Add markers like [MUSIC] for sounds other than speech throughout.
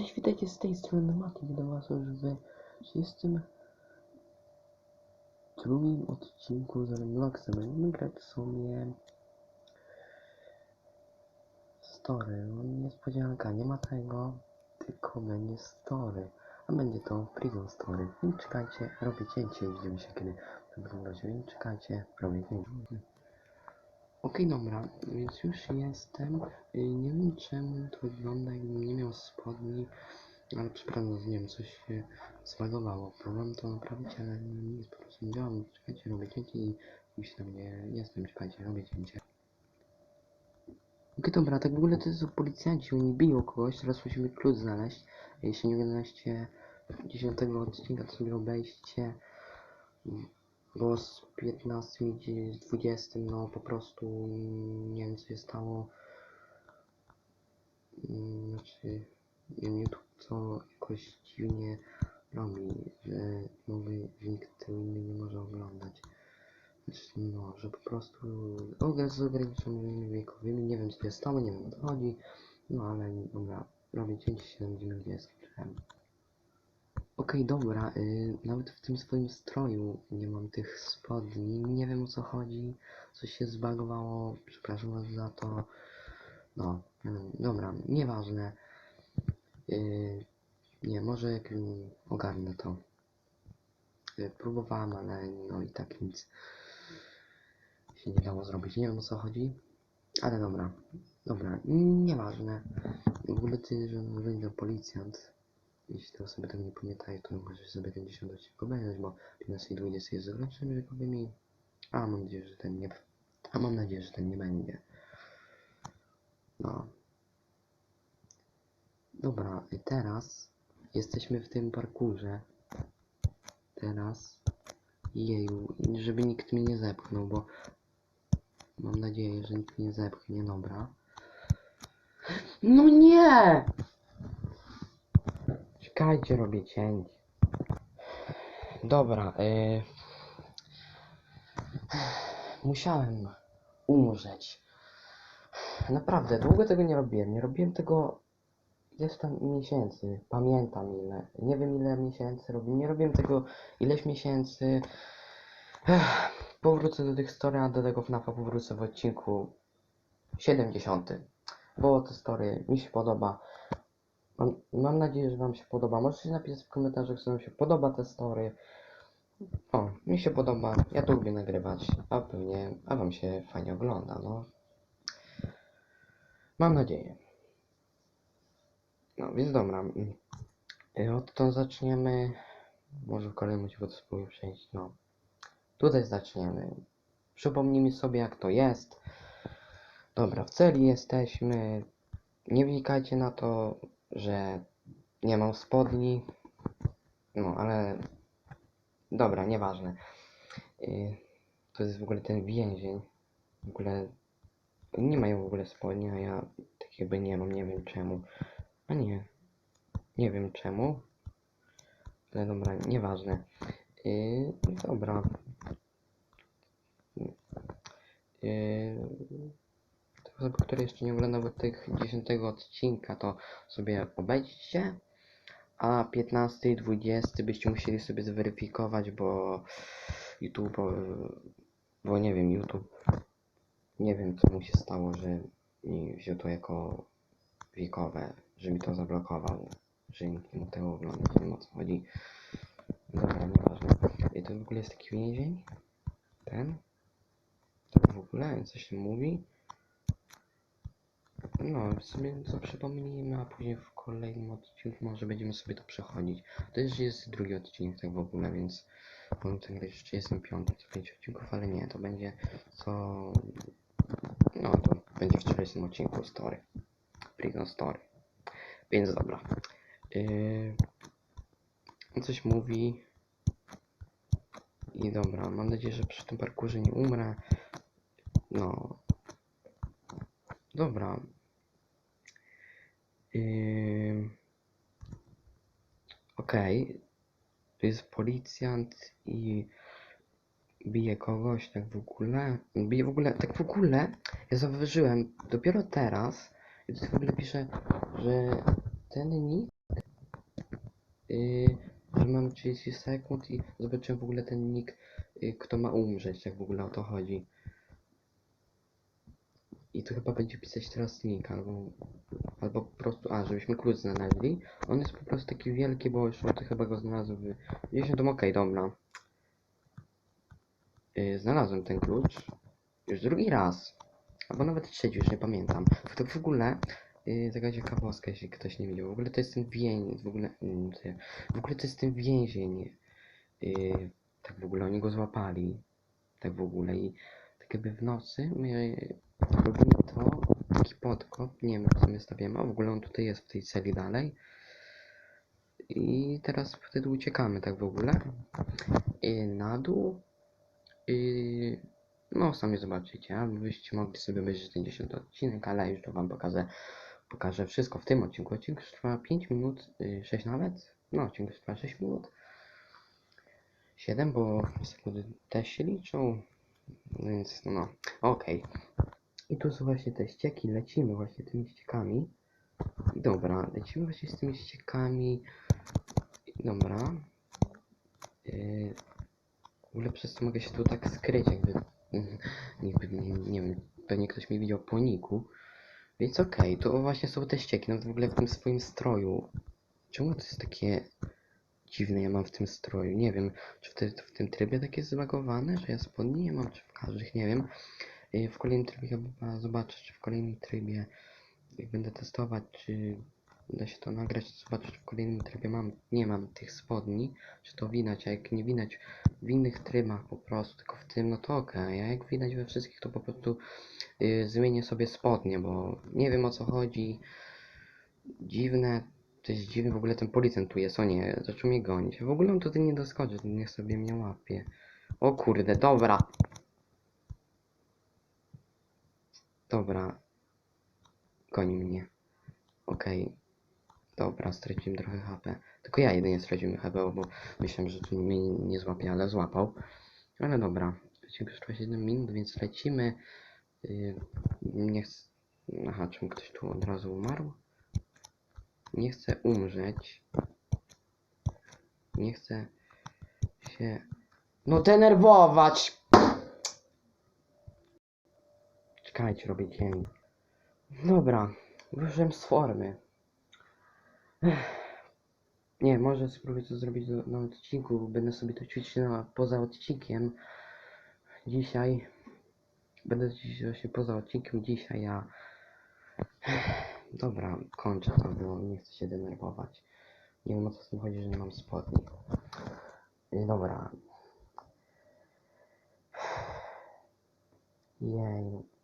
Cześć, witajcie z tej strony Mati, witam was już w 32 odcinku z Robloxa. Będziemy grać sobie story. No, niespodzianka, nie ma tego, tylko będzie story. A będzie to prison story. Więc czekajcie, robię cięcie widzimy się kiedy to wygląda. Więc czekajcie, robię cięcie. Okej, dobra, więc już jestem. Y, Nie wiem czemu to wygląda jakbym nie miał spodni, ale przepraszam, nie wiem, coś się zbagowało. Próbowałem to naprawić, ale nic po prostu nie działa. Czekajcie, robię cięcie i już tam nie jestem. Czekajcie, robię cięcie. Okej, dobra, tak w ogóle to są policjanci, oni biją kogoś, teraz musimy klucz znaleźć. Jeśli nie oglądaliście 10 odcinka, to sobie obejście. Bo z 15 idzie z 20, no po prostu mm, nie wiem co się stało. Znaczy, YouTube to jakoś dziwnie robi, że nowy nikt tego inny nie może oglądać. Znaczy, no, że po prostu ogólnie z ograniczonymi wiekowymi, nie wiem co się stało, nie wiem o co chodzi. No ale dobra, robię cięcie się będziemy gdzie skończyłem. Okej, dobra, y, nawet w tym swoim stroju nie mam tych spodni, nie wiem o co chodzi, coś się zbagowało, przepraszam was za to, no, mm, dobra, nieważne, y, nie, może jak ogarnę to, y, próbowałem, ale no i tak nic się nie dało zrobić, nie wiem o co chodzi, ale dobra, dobra, nieważne, w ogóle ty, że wyjdę policjant, jeśli to osoby tego nie pamiętają, to możesz sobie ten 10 odcinek obejrzeć, bo 15 i 20 jest z ograniczonymi wiekowymi. A mam nadzieję, że ten nie. A mam nadzieję, że ten nie będzie. No. Dobra, teraz jesteśmy w tym parkurze. Teraz. Jeju, żeby nikt mnie nie zepchnął, bo mam nadzieję, że nikt mnie nie zepchnie, dobra. No nie! Czekajcie, robię cięcie. Dobra, y... musiałem umrzeć. Naprawdę, długo tego nie robiłem. Nie robiłem tego tam miesięcy. Pamiętam ile. Nie wiem ile miesięcy robiłem. Nie robiłem tego ileś miesięcy. Ech, powrócę do tych story, a do tego FNAFa powrócę w odcinku 70. Bo te story mi się podoba. Mam, mam nadzieję, że Wam się podoba. Możecie napisać w komentarzach, czy Wam się podoba te story. O, mi się podoba. Ja to lubię nagrywać. A pewnie, a Wam się fajnie ogląda, no. Mam nadzieję. No, więc dobra. y, Od to zaczniemy. Może w kolejnym odcinku spróbuję przejść. No. Tutaj zaczniemy. Przypomnijmy sobie, jak to jest. Dobra, w celi jesteśmy. Nie wnikajcie na to, że nie mam spodni. No, ale dobra, nieważne. Yy, to jest w ogóle ten więzień. W ogóle nie mają w ogóle spodni, a ja tak jakby nie mam, nie wiem czemu. A nie, nie wiem czemu. Ale dobra, nieważne. Yy, dobra. Yy, osoby, które jeszcze nie oglądały tych 10 odcinka, to sobie obejdźcie. A 15 i 20 byście musieli sobie zweryfikować, bo YouTube, e, bo nie wiem, YouTube, nie wiem co mu się stało, że mi wziął to jako wiekowe, że mi to zablokował, że nikt nie mógł tego oglądać, nie wiem o co chodzi. Dobra, nieważne. I to w ogóle jest taki więzień? Ten? Tak w ogóle? Co się mówi? No, w sumie co przypomnijmy, a później w kolejnym odcinku może będziemy sobie to przechodzić. To już jest drugi odcinek tak w ogóle, więc jeszcze jestem piąty, co pięć odcinków, ale nie, to będzie co... No, to będzie w 40 odcinku story. Prison story. Więc dobra. Yy... Coś mówi. I dobra, mam nadzieję, że przy tym parkurze nie umrę. No. Dobra. Okej. Okay. To jest policjant i bije kogoś tak w ogóle. Bije w ogóle, tak w ogóle. Ja zauważyłem dopiero teraz, i tu w ogóle pisze, że ten nick. Yy, że mam 30 sekund i zobaczyłem w ogóle ten nick, yy, kto ma umrzeć, tak w ogóle o to chodzi. I tu chyba będzie pisać teraz nick, albo, albo po prostu, a, żebyśmy klucz znaleźli. On jest po prostu taki wielki, bo już ty chyba go znalazł w 10, okej, dobra. Y, znalazłem ten klucz. Już drugi raz. Albo nawet trzeci, już nie pamiętam. To w ogóle, yy, taka ciekawostka, jeśli ktoś nie widział. W ogóle to jest ten więzień, w ogóle, ja- w ogóle to jest ten więzień. Yy, tak w ogóle oni go złapali. Tak w ogóle i tak jakby w nocy my robimy to, taki podkop, nie wiem jak sobie stawiamy, a w ogóle on tutaj jest w tej celi dalej. I teraz wtedy uciekamy tak w ogóle. I na dół. I no sami zobaczycie, albo byście mogli sobie obejrzeć ten 10 odcinek, ale już to wam pokażę, pokażę wszystko w tym odcinku. Odcinek trwa 5 minut, y, 6 nawet. No, odcinek trwa 6 minut. 7, bo sekundy też się liczą. Więc no, okej. I tu są właśnie te ścieki, lecimy właśnie tymi ściekami. Dobra, lecimy właśnie z tymi ściekami. Dobra. Yy, w ogóle przez to mogę się tu tak skryć, jakby. [LAUGHS] Nie, nie wiem, pewnie ktoś mnie widział po niku. Więc okej, to właśnie są te ścieki, nawet w ogóle w tym swoim stroju. Czemu to jest takie dziwne ja mam w tym stroju? Nie wiem, czy w, te, w tym trybie takie zbagowane, że ja spodni nie mam, czy w każdych, nie wiem. Yy, W kolejnym trybie chyba zobaczę, czy w kolejnym trybie, będę testować, czy da się to nagrać, czy w kolejnym trybie mam, nie mam tych spodni, czy to widać, a jak nie widać w innych trybach po prostu, tylko w tym, no to okej, a jak widać we wszystkich, to po prostu yy, zmienię sobie spodnie, bo nie wiem o co chodzi, dziwne, to jest dziwne, w ogóle ten policjant tu jest, o nie, zaczął mnie gonić, w ogóle on tutaj nie doskoczy, niech sobie mnie łapie, o kurde, dobra, dobra, goni mnie, okej, dobra, straciłem trochę HP, tylko ja jedynie straciłem HP, bo myślałem, że tu mnie nie, złapie, ale złapał, ale dobra, już trwa 7 minut, więc lecimy, yy, nie chcę, aha, czemu ktoś tu od razu umarł? Nie chcę umrzeć. Nie chcę się. No denerwować! Czekajcie, robię cień. Dobra, wyszedłem z formy. Ech. Nie, może spróbuję to zrobić na odcinku. Będę sobie to ćwiczyć na, poza odcinkiem. Dzisiaj. Będę dziś właśnie poza odcinkiem. Dzisiaj ja. Dobra, kończę to, bo nie chcę się denerwować. Nie wiem o co z tym chodzi, że nie mam spodni. Dobra. Jej.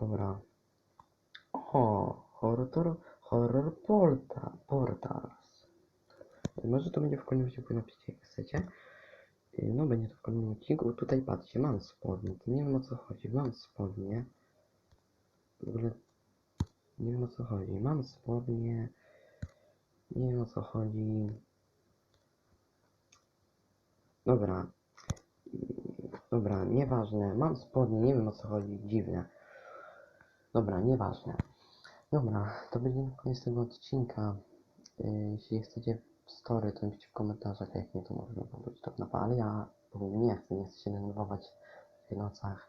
Dobra. O, horror, horror porta, portals. Może to będzie w kolejnym odcinku, napiszcie jak chcecie. Yy, No będzie to w kolejnym odcinku. Tutaj patrzcie, mam spodnie. To nie wiem o co chodzi. Mam spodnie. W ogóle nie wiem o co chodzi. Mam spodnie. Nie wiem o co chodzi. Dobra. Dobra, nieważne. Mam spodnie, nie wiem o co chodzi. Dziwne. Dobra, nieważne. Dobra, to będzie na koniec tego odcinka. Yy, jeśli chcecie story, to napiszcie w komentarzach, jak nie, to można powiedzieć to na ale ja nie chcę, nie chcę się denerwować w nocach.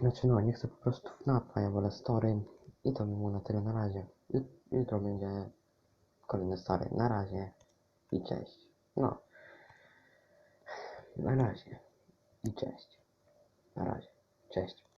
Znaczy no, nie chcę po prostu FNAFa, ja wolę story i to by było na tyle na razie. Jut- Jutro będzie kolejne story. Na razie i cześć. No. Na razie i cześć. Na razie. Cześć.